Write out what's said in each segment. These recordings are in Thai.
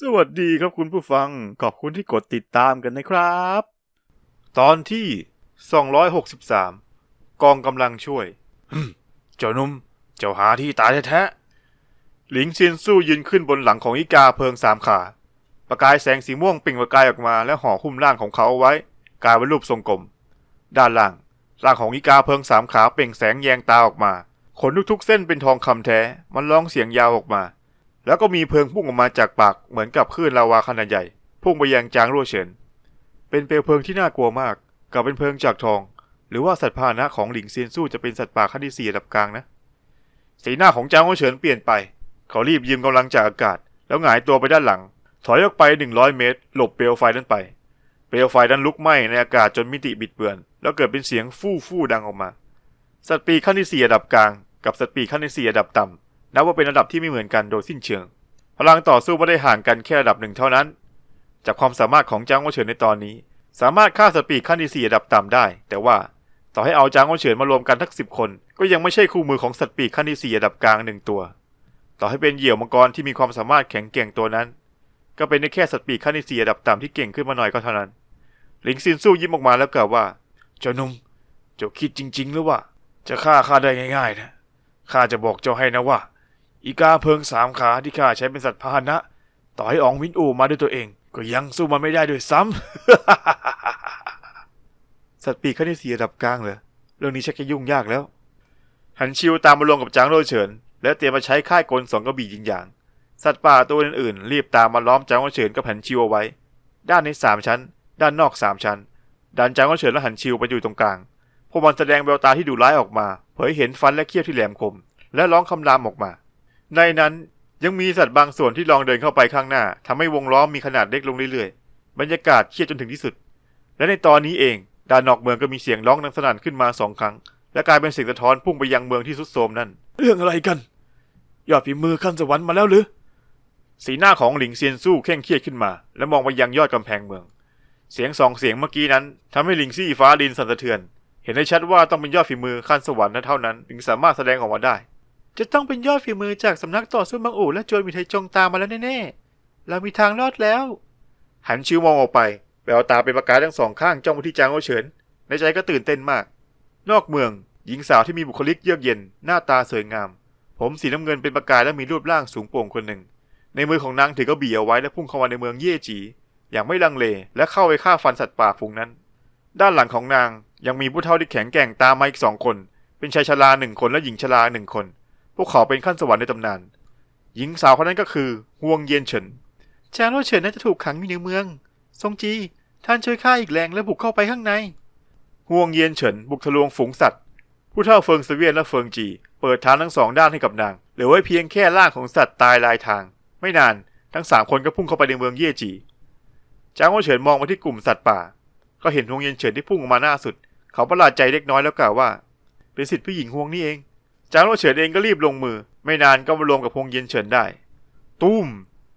สวัสดีครับคุณผู้ฟัง ขอบคุณที่กดติดตามกันนะครับ ตอนที่ 263 กองกำลังช่วย เจ้านุ่ม เจ้าหาที่ตายแท้ๆหลิงเซียนสู้ยืนขึ้นบนหลังของอีกาเพิงสามขา ประกายแสงสีม่วงเปล่งประกายออกมาและห่อหุ้มร่างของเขาเอาไว้ กลายเป็นรูปทรงกลม ด้านล่างร่างของอีกาเพิงสามขาเปล่งแสงแยงตาออกมา ขนทุกๆเส้นเป็นทองคำแท้ มันร้องเสียงยาวออกมา แล้วก็มีเพลิงพุ่งออกมาจากปากเหมือนกับคลื่นลาวาขนาดใหญ่ พุ่งไปยังจางรั่วเฉิน เป็นเปลวเพลิงที่น่ากลัวมาก กับเป็นเพลิงจากทอง หรือว่าสัตว์พาหนะของหลิงเซียนสู้จะเป็นสัตว์ป่าขั้นที่สี่ระดับกลางนะ สีหน้าของจางรั่วเฉินเปลี่ยนไป เขารีบยืมกำลังจากอากาศ แล้วหงายตัวไปด้านหลัง ถอยออกไป 100 เมตร หลบเปลวไฟนั้นไป เปลวไฟนั้นลุกไหม้ในอากาศจนมิติบิดเบือน แล้วเกิดเป็นเสียงฟู่ฟู่ดังออกมา สัตว์ปีขั้นที่สี่ระดับกลาง กับสัตว์ปีขั้นที่สี่ระดับต่ำ นับว่าเป็นระดับที่ไม่เหมือนกันโดยสิ้นเชิง พลังต่อสู้ไม่ได้ห่างกันแค่ระดับหนึ่งเท่านั้น จากความสามารถของจางโอเฉินในตอนนี้ สามารถฆ่าสัตว์ปีกขั้นที่สี่ระดับต่ำได้ แต่ว่าต่อให้เอาจางโอเฉินมารวมกันทั้งสิบคน ก็ยังไม่ใช่คู่มือของสัตว์ปีกขั้นที่สี่ระดับกลางหนึ่งตัว ต่อให้เป็นเหยี่ยวมังกรที่มีความสามารถแข็งแกร่งตัวนั้น ก็เป็นได้แค่สัตว์ปีกขั้นที่สี่ระดับต่ำที่เก่งขึ้นมาหน่อยก็เท่านั้น หลิงซินสู้ยิ้มออกมาแล้วกล่าวว่า เจ้าหนุ่มเจ้าคิดจริง ๆ หรือว่า จะฆ่าข้าได้ง่ายๆนะข้าจะบอกเจ้าให้นะว่า อีกาเพิงสามขาที่ข้าใช้เป็นสัตว์พาหนะ ต่อให้อองวินอูมาด้วยตัวเอง ก็ยังสู้มันไม่ได้ด้วยซ้ำ สัตว์ปีกขั้นที่สี่ระดับกลางเลยเรื่องนี้ชักจะยุ่งยากแล้ว หันชิวตามมาลงกับจางโรเฉิน และเตรียมมาใช้ค่ายกลสองกระบี่ยิงอย่าง สัตว์ป่าตัวอื่นๆ รีบตามมาล้อมจางโรเฉินกับหันชิวเอาไว้ ด้านในสามชั้น ด้านนอกสามชั้น ดันจางโรเฉินและหันชิวไปอยู่ตรงกลางพวกมันแสดงแววตาที่ดุร้ายออกมา เผยเห็นฟันและเขี้ยวที่แหลมคม และร้องคำรามออกมา ในนั้นยังมีสัตว์บางส่วนที่ลองเดินเข้าไปข้างหน้าทำให้วงล้อมมีขนาดเล็กลงเรื่อยๆ บรรยากาศเครียดจนถึงที่สุด และในตอนนี้เองด้านนอกเมืองก็มีเสียงร้องดังสนั่นขึ้นมาสองครั้ง และกลายเป็นเสียงสะท้อนพุ่งไปยังเมืองที่สุดโทรมนั่น เรื่องอะไรกัน ยอดฝีมือขั้นสวรรค์มาแล้วหรือ สีหน้าของหลิงเซียนสู้เคร่งเครียดขึ้นมา และมองไปยังยอดกำแพงเมือง เสียงสองเสียงเมื่อกี้นั้นทำให้หลิงซี่ฟ้าดินสั่นสะเทือน เห็นได้ชัดว่าต้องเป็นยอดฝีมือขั้นสวรรค์นั้นเท่านั้น ถึงสามารถแสดงออกมาได้ จะต้องเป็นยอดฝีมือจากสำนักต่อสู้บางอู่และโจรมีไทยจงตามมาแล้วแน่ๆ เรามีทางรอดแล้ว หันชิวมองออกไปแววตาเป็นประกายทั้งสองข้างจ้องไปที่จางโอเฉิน ในใจก็ตื่นเต้นมาก นอกเมือง หญิงสาวที่มีบุคลิกเยือกเย็น หน้าตาสวยงาม ผมสีน้ำเงินเป็นประกายและมีรูปร่างสูงโปร่งคนหนึ่ง ในมือของนางถือกระบี่เอาไว้และพุ่งเข้ามาในเมืองเย่จี อย่างไม่ลังเลและเข้าไปฆ่าฟันสัตว์ป่าฝูงนั้น ด้านหลังของนางยังมีผู้เฒ่าที่แข็งแกร่งตามมาอีกสองคน เป็นชายชราหนึ่งคนและหญิงชราหนึ่งคน พวกเขาเป็นขั้นสวรรค์ในตำนาน หญิงสาวคนนั้นก็คือฮวงเยียนเฉินจางโลเฉินน่าจะถูกขังอยู่ในเมืองซงจี ท่านช่วยข้าอีกแรงและบุกเข้าไปข้างในฮวงเยียนเฉินบุกทะลวงฝูงสัตว์ ผู้เฒ่าเฟิงเสวียนและเฟิงจี เปิดทางทั้งสองด้านให้กับนาง เหลือไว้เพียงแค่ร่างของสัตว์ตายลายทาง ไม่นานทั้งสามคนก็พุ่งเข้าไปในเมืองเย่จีจางโอเฉินมองมาที่กลุ่มสัตว์ป่า ก็เห็นฮวงเยียนเฉินที่พุ่งออกมาหน้าสุด เขาประหลาดใจเล็กน้อยแล้วกล่าวว่าเป็นสิทธิผู้หญิงฮวงนี่เอง จางโอเฉินเองก็รีบลงมือ ไม่นานก็มารวมกับฮวงเยียนเฉินได้ ตุ้ม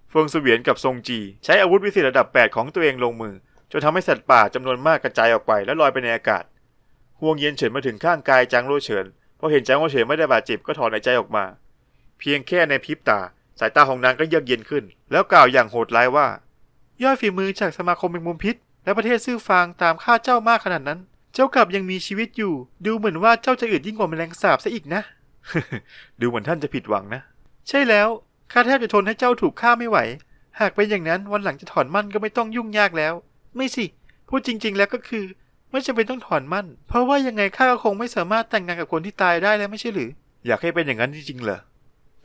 เฟิงเสวียนกับทรงจี ใช้อาวุธวิเศษระดับ 8 ของตัวเองลงมือจนทำให้สัตว์ป่าจำนวนมากกระจายออกไปและลอยไปในอากาศฮวงเย็นเฉินมาถึงข้างกายจางโลเฉินพอเห็นจางโลเฉินไม่ได้บาดเจ็บก็ถอนหายใจออกมา เพียงแค่ในพริบตา สายตาของนางก็เยือกเย็นขึ้น แล้วกล่าวอย่างโหดร้ายว่า ยอดฝีมือจากสมาคมแมงมุมพิษ และประเทศซื่อฟางตามข้าเจ้ามากขนาดนั้น เจ้ากลับยังมีชีวิตอยู่ ดูเหมือนว่าเจ้าจะอึดยิ่งกว่าแมลงสาบซะอีกนะ ดูเหมือนท่านจะผิดหวังนะ ใช่แล้ว ข้าแทบจะทนให้เจ้าถูกฆ่าไม่ไหว หากเป็นอย่างนั้นวันหลังจะถอนมั่นก็ไม่ต้องยุ่งยากแล้ว ไม่สิ พูดจริง ๆ แล้วก็คือ ไม่จำเป็นต้องถอนมั่น เพราะว่ายังไงข้าก็คงไม่สามารถแต่งงานกับคนที่ตายได้แล้วไม่ใช่หรือ อยากให้เป็นอย่างนั้นจริงๆเหรอ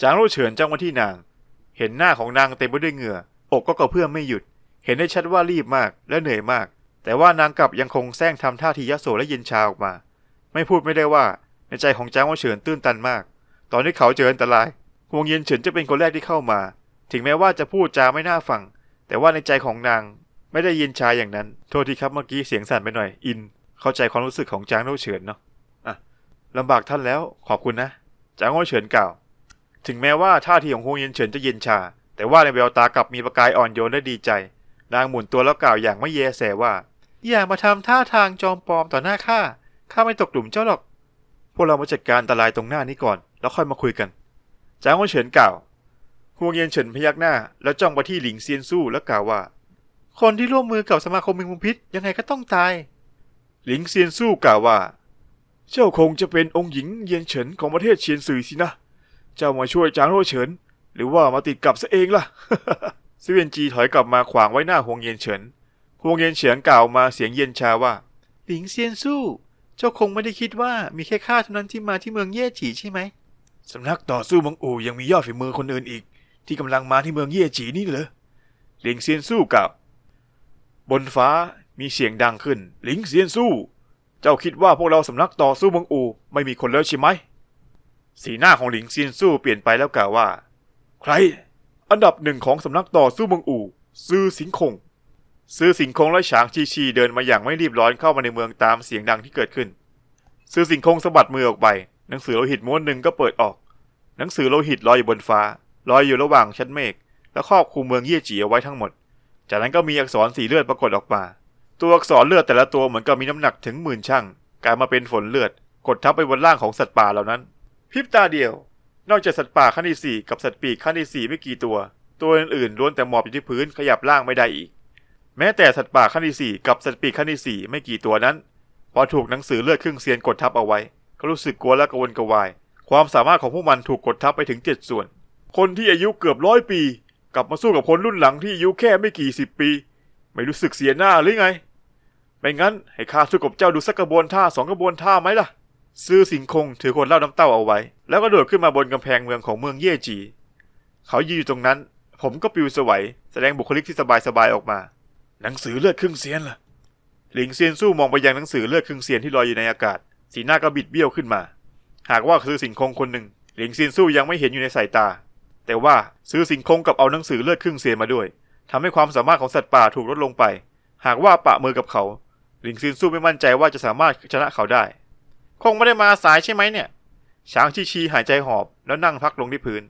จางโลเฉินจ้องมาที่นาง เห็นหน้าของนางเต็มไปด้วยเหงื่อ อกก็กระเพื่อมไม่หยุด เห็นได้ชัดว่ารีบมากและเหนื่อยมาก แต่ว่านางกลับยังคงแซงทำท่าทียโสและเย็นชาออกมา ไม่พูดไม่ได้ว่า ในใจของจางโลเฉินตื้นตันมาก ตอนที่เขาเจออันตรายฮวงเย็นเฉินจะเป็นคนแรกที่เข้ามา ถึงแม้ว่าจะพูดจาไม่น่าฟัง แต่ว่าในใจของนางไม่ได้เย็นชาอย่างนั้น โทษทีครับเมื่อกี้เสียงสั่นไปหน่อย อิน เข้าใจความรู้สึกของจางโลเฉินเนาะอะลำบากท่านแล้วขอบคุณนะ จางโลเฉินกล่าว ถึงแม้ว่าท่าทีของฮวงเย็นเฉินจะเย็นชา แต่ว่าในแววตากลับมีประกายอ่อนโยนและดีใจ นางหมุนตัวแล้วกล่าวอย่างไม่แยแสว่า อย่ามาทำท่าทางจอมปลอมต่อหน้าข้า ข้าไม่ตกหลุมเจ้าหรอก พวกเรามาจัดการอันตรายตรงหน้านี้ก่อน แล้วค่อยมาคุยกัน จางโอเฉินกล่าวฮวงเย็นเฉินพยักหน้า แล้วจ้องไปที่หลิงเซียนสู้แล้วกล่าวว่า คนที่ร่วมมือกับสมาคมแมงมุมพิษยังไงก็ต้องตาย หลิงเซียนสู้กล่าวว่า เจ้าคงจะเป็นองค์หญิงเยียนเฉินของประเทศเชียนซือสินะ เจ้ามาช่วยจางโรเฉิน หรือว่ามาติดกับซะเองล่ะซิเวียนจีถอยกลับมาขวางไว้หน้าฮวงเย็นเฉินฮวงเย็นเฉินกล่าวมาเสียงเย็นชาว่า หลิงเซียนสู้ เจ้าคงไม่ได้คิดว่ามีแค่ข้าเท่านั้นที่มาที่เมืองเย่จีใช่ไหมสำนักต่อสู้มังอูยังมียอดฝีมือคนอื่นอีก ที่กำลังมาที่เมืองเย่จีนี่เหรอหลิงเซียนสู้กล่าวบนฟ้ามีเสียงดังขึ้น หลิงเซียนสู้ เจ้าคิดว่าพวกเราสำนักต่อสู้มังอูไม่มีคนแล้วใช่ไหมสีหน้าของหลิงเซียนสู้เปลี่ยนไปแล้วกล่าวว่า ใคร อันดับหนึ่งของสำนักต่อสู้มังอูซื่อสิงคง ซื่อสิงคงและฉางชีชีเดินมาอย่างไม่รีบร้อนเข้ามาในเมืองตามเสียงดังที่เกิดขึ้น ซื่อสิงคงสะบัดมือออกไป หนังสือโลหิตม้วนหนึ่งก็เปิดออก หนังสือโลหิตลอยอยู่บนฟ้าลอยอยู่ระหว่างชั้นเมฆและครอบคลุมเมืองเยี่ยจีเอาไว้ทั้งหมด จากนั้นก็มีอักษรสีเลือดปรากฏออกมา ตัวอักษรเลือดแต่ละตัวเหมือนกับมีน้ำหนักถึงหมื่นช่างกลายมาเป็นฝนเลือด กดทับไปบนร่างของสัตว์ป่าเหล่านั้นพริบตาเดียวนอกจากสัตว์ป่าขั้นที่สี่กับสัตว์ปีกขั้นที่สี่ไม่กี่ตัว ตัวอื่นๆล้วนแต่หมอบอยู่ที่พื้นขยับร่างไม่ได้อีก แม้แต่สัตว์ป่าขั้นที่สี่กับสัตว์ปีกขั้นที่สี่ไม่กี่ตัวนั้น พอถูกหนังสือเลือดครึ่งเซียนกดทับเอาไว้ ก็รู้สึกกลัวและกระวนกระวาย ความสามารถของพวกมันถูกกดทับไปถึงเจ็ดส่วน คนที่อายุเกือบร้อยปี กลับมาสู้กับคนรุ่นหลังที่อายุแค่ไม่กี่สิบปี ไม่รู้สึกเสียหน้าหรือไง ไม่งั้นให้ข้าสู้กับเจ้าดูสักกระบวนท่าสองกระบวนท่าไหมล่ะ ซื่อสิงคงถือขวดเล้าน้ำเต้าเอาไว้ แล้วก็โดดขึ้นมาบนกำแพงเมืองของเมืองเย่จี เขายืนอยู่ตรงนั้น ผมก็ปลิวสวัยแสดงบุคลิกที่สบายๆออกมา หนังสือเลือดครึ่งเซียนล่ะ หลิงเซียนสู้มองไปยังหนังสือเลือดครึ่งเซียนที่ลอยอยู่ในอากาศ สีหน้าก็บิดเบี้ยวขึ้นมา หากว่าซื้อสิงคงคนหนึ่ง หลิงเซียนสู้ยังไม่เห็นอยู่ในสายตา แต่ว่าซื้อสิงคงกับเอาหนังสือเลือดครึ่งเซียนมาด้วยทำให้ความสามารถของสัตว์ป่าถูกลดลงไป หากว่าปะมือกับเขา หลิงเซินสู้ไม่มั่นใจว่าจะสามารถชนะเขาได้ คงไม่ได้มาสายใช่ไหมเนี่ย ช้างชีชีหายใจหอบแล้วนั่งพักลงที่พื้น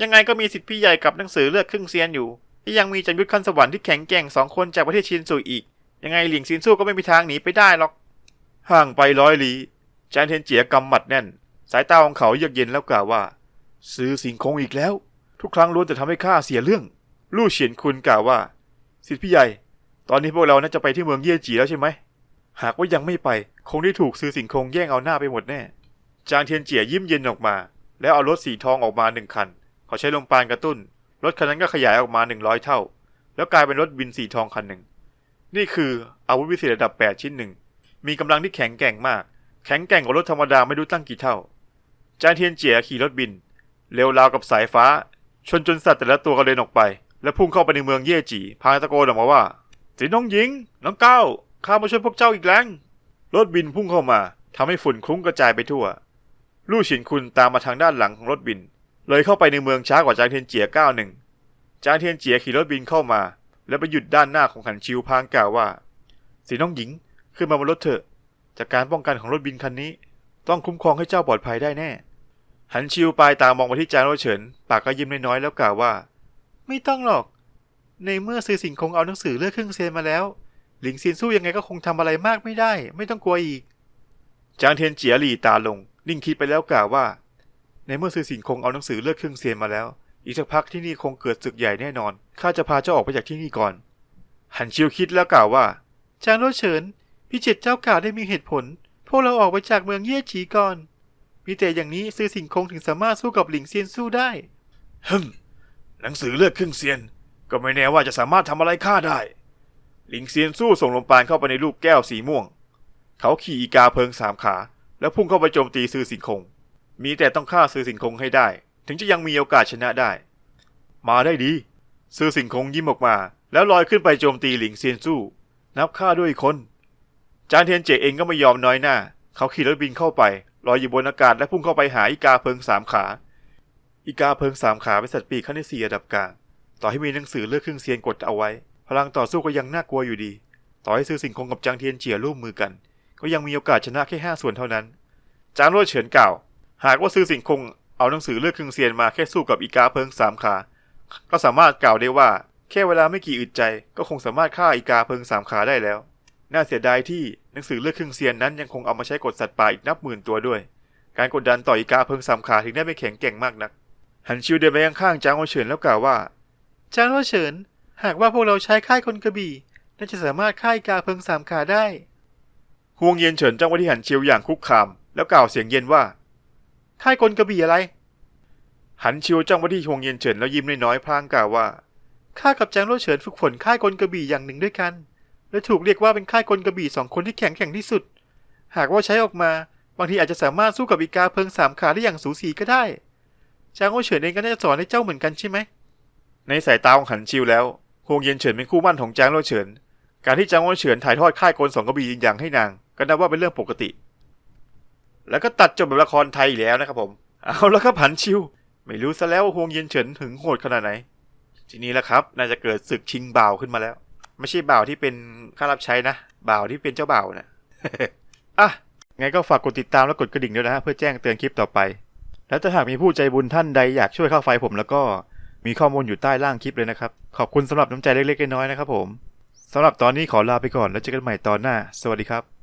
ยังไงก็มีสิทธิ์พี่ใหญ่กับหนังสือเลือดครึ่งเซียนอยู่ ที่ยังมีจันยุทธขั้นสวรรค์ที่แข็งแกร่งสองคนจากประเทศชินซูอีก ยังไงหลิงซินสู้ก็ไม่มีทางหนีไปได้หรอก ห่างไปร้อยลี้จานเทียนเจียกำหมัดแน่น สายตาของเขาเยือกเย็นแล้วกล่าวว่า ซื้อสิงคงอีกแล้ว ทุกครั้งล้วนแต่ทำให้ข้าเสียเรื่อง ลู่เฉียนคุณกล่าวว่า สิทธิพี่ใหญ่ ตอนนี้พวกเราน่าจะไปที่เมืองเย่จีแล้วใช่ไหม หากว่ายังไม่ไป คงได้ถูกซื้อสิงคงแย่งเอาหน้าไปหมดแน่ จางเทียนเจียยิ้มเย็นออกมา แล้วเอารถสีทองออกมาหนึ่งคัน เขาใช้ลมปานกระตุ้น รถคันนั้นก็ขยายออกมาหนึ่งร้อยเท่า แล้วกลายเป็นรถบินสีทองคันหนึ่ง นี่คืออาวุธวิเศษระดับแปดชิ้นหนึ่ง มีกำลังที่แข็งแกร่งมาก แข็งแกร่งกว่ารถธรรมดาไม่รู้ตั้งกี่เท่า จางเทียนเจียขี่รถบิน เร็วราวกับสายฟ้า ชนจนสัตว์แต่ละตัวกระเด็นออกไป และพุ่งเข้าไปในเมืองเย่จีพางตะโกนออกมาว่าสีน้องหญิง น้องเก้าข้ามาช่วยพวกเจ้าอีกแรงรถบินพุ่งเข้ามาทำให้ฝุ่นคลุ้งกระจายไปทั่ว ลู่ฉินคุณตามมาทางด้านหลังของรถบิน เลยเข้าไปในเมืองช้ากว่าจางเทียนเจียก้าวหนึ่งจางเทียนเจียขี่รถบินเข้ามา แล้วไปหยุดด้านหน้าของขันชิวพางกล่าวว่า สีน้องหญิงขึ้นมาบนรถเถอะ จากการป้องกันของรถบินคันนี้ ต้องคุ้มครองให้เจ้าปลอดภัยได้แน่ หันชิวปลายตามองไปที่จางโรเฉิน ปากก็ยิ้มน้อยๆแล้วกล่าวว่า ไม่ต้องหรอก ในเมื่อซื้อสิงคงเอาหนังสือเลือกครึ่งเซนมาแล้ว หลิงซินสู้ยังไงก็คงทำอะไรมากไม่ได้ ไม่ต้องกลัวอีก จางเทียนเจียหลีตาลง นิ่งคิดไปแล้วกล่าวว่า ในเมื่อซื้อสิงคงเอาหนังสือเลือกครึ่งเซียนมาแล้ว อีกสักพักที่นี่คงเกิดศึกใหญ่แน่นอน ข้าจะพาเจ้าออกไปจากที่นี่ก่อน หันชิวคิดแล้วกล่าวว่าจางโรเฉินพี่เจ็ดเจ้ากล่าวได้มีเหตุผล พวกเราออกไปจากเมืองเย่ฉีก่อน มีแต่อย่างนี้ซื้อสิงคงถึงสามารถสู้กับหลิงเซียนสู้ได้ฮึมหนังสือเลือดครึ่งเซียน ก็ไม่แน่ว่าจะสามารถทำอะไรข้าได้ หลิงเซียนสู้ส่งลมปานเข้าไปในรูปแก้วสีม่วง เขาขี่อีกาเพิงสามขา แล้วพุ่งเข้าไปโจมตีซื้อสิงคง มีแต่ต้องฆ่าซื้อสิงคงให้ได้ ถึงจะยังมีโอกาสชนะได้ มาได้ดี ซื้อสิงคงยิ้มออกมา แล้วลอยขึ้นไปโจมตีหลิงเซียนสู้นับฆ่าด้วยอีคน จานเทียนเจเองก็ไม่ยอมน้อยหน้า เขาขี่รถบินเข้าไปลอยอยู่บนอากาศและพุ่งเข้าไปหาอีกาเพิงสามขา อีกาเพิงสามขาเป็นสัตว์ปีกขั้นที่สี่ระดับกลาง ต่อให้มีหนังสือเลือกครึ่งเซียนกดเอาไว้ พลังต่อสู้ก็ยังน่ากลัวอยู่ดี ต่อให้ซื้อสิงคงกับจางเทียนเจียร่วมมือกัน ก็ยังมีโอกาสชนะแค่ห้าส่วนเท่านั้น จางโรดเฉินกล่าว หากว่าซื้อสิงคงเอาหนังสือเลือกครึ่งเซียนมาแค่สู้กับอีกาเพิงสามขา ก็สามารถกล่าวได้ว่า แค่เวลาไม่กี่อึดใจ ก็คงสามารถฆ่าอีกาเพิงสามขาได้แล้ว น่าเสียดายที่หนังสือเลือกครึ่งเซียนนั้นยังคงเอามาใช้กดสัตว์ป่าอีกนับหมื่นตัวด้วย การกดดันต่ออีกาเพิงสามขาถึงได้ไม่แข็งแกร่งมากนัก หันชิวเดินไปข้างๆจางโอเฉินแล้วกล่าวว่าจางโอเฉินหากว่าพวกเราใช้ค่ายคนกระบี่น่าจะสามารถค่ายกาเพิงสามขาได้ฮวงเย็นเฉินจ้องไปที่หันชิวอย่างคุกคาม แล้วกล่าวเสียงเย็นว่า ค่ายคนกระบี่อะไร หันชิวจ้องไปที่ฮวงเย็นเฉินแล้วยิ้มน้อยๆพลางกล่าวว่าข้ากับแจงโลเฉินฝึกฝนค่ายกลกระบี่อย่างหนึ่งด้วยกัน และถูกเรียกว่าเป็นค่ายกลกระบี่สองคนที่แข็งแกร่งที่สุด หากว่าใช้ออกมาบางทีอาจจะสามารถสู้กับอีกาเพิงสามขาได้อย่างสูสีก็ได้แจงโอเฉินเองก็น่าจะสอนให้เจ้าเหมือนกันใช่ไหมในสายตาของหันชิวแล้วฮวงเย็นเฉินเป็นคู่มั่นของแจงโลเฉิน การที่จางโอเฉินถ่ายทอดค่ายกลสองกระบี่ยิงอย่างให้นาง ก็นับว่าเป็นเรื่องปกติ แล้วก็ตัดจบแบบละครไทยอีกแล้วนะครับผม เอาแล้วครับหันชิว ไม่รู้ซะแล้วว่าฮวงเย็นเฉินหึงโหดขนาดไหน ทีนี้แหละครับน่าจะเกิดศึกชิงบ่าวขึ้นมาแล้ว ไม่ใช่บ่าวที่เป็นข้ารับใช้นะ บ่าวที่เป็นเจ้าบ่าวนะอะไงก็ฝากกดติดตามและกดกระดิ่งด้วยนะฮะเพื่อแจ้งเตือนคลิปต่อไป แล้วถ้าหากมีผู้ใจบุญท่านใดอยากช่วยค่าไฟผมแล้วก็มีข้อมูลอยู่ใต้ล่างคลิปเลยนะครับ ขอบคุณสำหรับน้ำใจเล็กๆน้อยๆนะครับผมสำหรับตอนนี้ขอลาไปก่อนแล้วเจอกันใหม่ตอนหน้า สวัสดีครับ